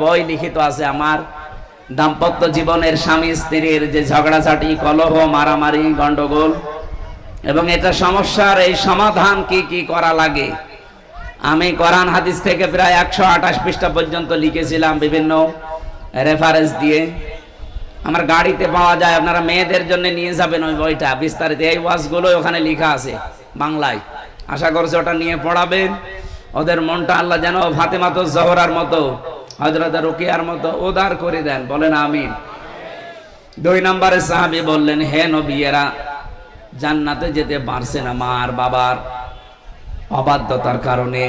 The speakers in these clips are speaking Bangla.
বই লিখিত আছে আমার। দাম্পত্য জীবনের স্বামী স্ত্রীর যে ঝগড়াঝাটি, কলহ, মারামারি, গন্ডগোল, এবং এটা সমস্যার এই সমাধান কি কি করা লাগে? আমি কোরআন হাদিস থেকে প্রায় একশো আঠাশ পৃষ্ঠা পর্যন্ত লিখেছিলাম বিভিন্ন রেফারেন্স দিয়ে। আমার গাড়িতে পাওয়া যায়, আপনারা মেয়েদের জন্য নিয়ে যাবেন ওই বইটা বিস্তারিত। এই ওয়াজগুলো ওখানে লেখা আছে বাংলায়। আশা করছি ওটা নিয়ে পড়াবেন। ওদের মনটা আল্লাহ যেন ফাতেমা তো জহরার মতো হজরত রুকিয়ার মতো উদার করে দেন, বলেন আমিন। দুই নম্বরে সাহাবি বললেন, হে নবীরা জান্নাতে যেতে পারছে না মার বাবার অবাধ্যতার কারণে।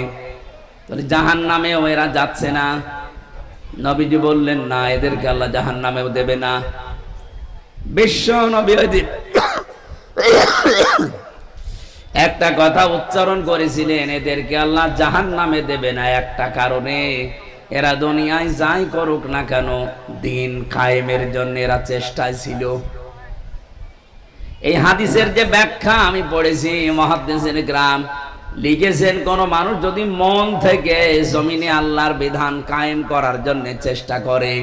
জাহান নামেও এরা যাচ্ছে না। নবীজি বললেন, না, এদেরকে আল্লাহ জাহান নামেও দেবে না। বিশ্ব নবী একটা কথা উচ্চারণ করেছিলেন, এদেরকে আল্লাহ জাহান নামে দেবে না একটা কারণে। এরা দুনিয়ায় যাই করুক না কেন, দিন কায়েমের জন্য এরা চেষ্টায় ছিল। এই হাদিসের যে ব্যাখ্যা আমি পড়েছি, মহাদ্দেশের গ্রাম, লিখেছেন কোন মানুষ যদি মন থেকে জমিনে আল্লাহর বিধান কায়েম করার জন্য চেষ্টা করে,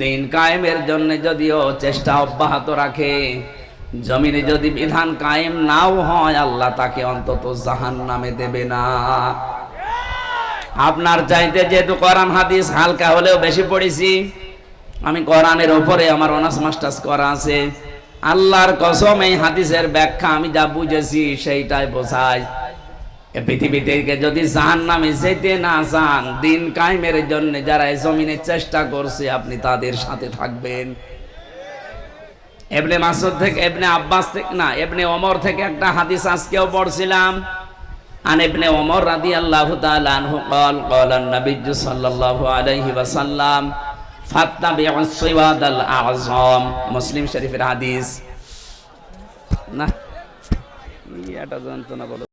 দিন কায়েমের জন্য যদিও চেষ্টা অব্যাহত রাখে, জমিনে যদি বিধান কায়েম নাও হয়, আল্লাহ তাকে অন্তত জাহান নামে দেবে না। আপনার চাইতে যেহেতু কোরআন হাদিস হালকা হলেও বেশি পড়েছি, আমি কোরআনের ওপরে আমার অনার্স মাস্টার্স করা আছে। আল্লাহর কসম, এই হাদিসের ব্যাখ্যা আমি যা বুঝেছি সেইটাই থেকে যদি জাহান নামে যেতে না চান দিন কায়েমের জন্য যারা এই জমিনে চেষ্টা করছে, আপনি তাদের সাথে থাকবেন। এবনে মাসুদ থেকে এবনে আব্বাস থেকে, না এবনে ওমর থেকে একটা হাদিস আজকেও পড়ছিলাম। عن ابن عمر رضي الله تعالى عنه قال قال النبي صلى الله عليه وسلم فاتبعوا الصواد الأعظم মুসলিম শরীফের হাদিস না এটা যন্ত্রণা বলো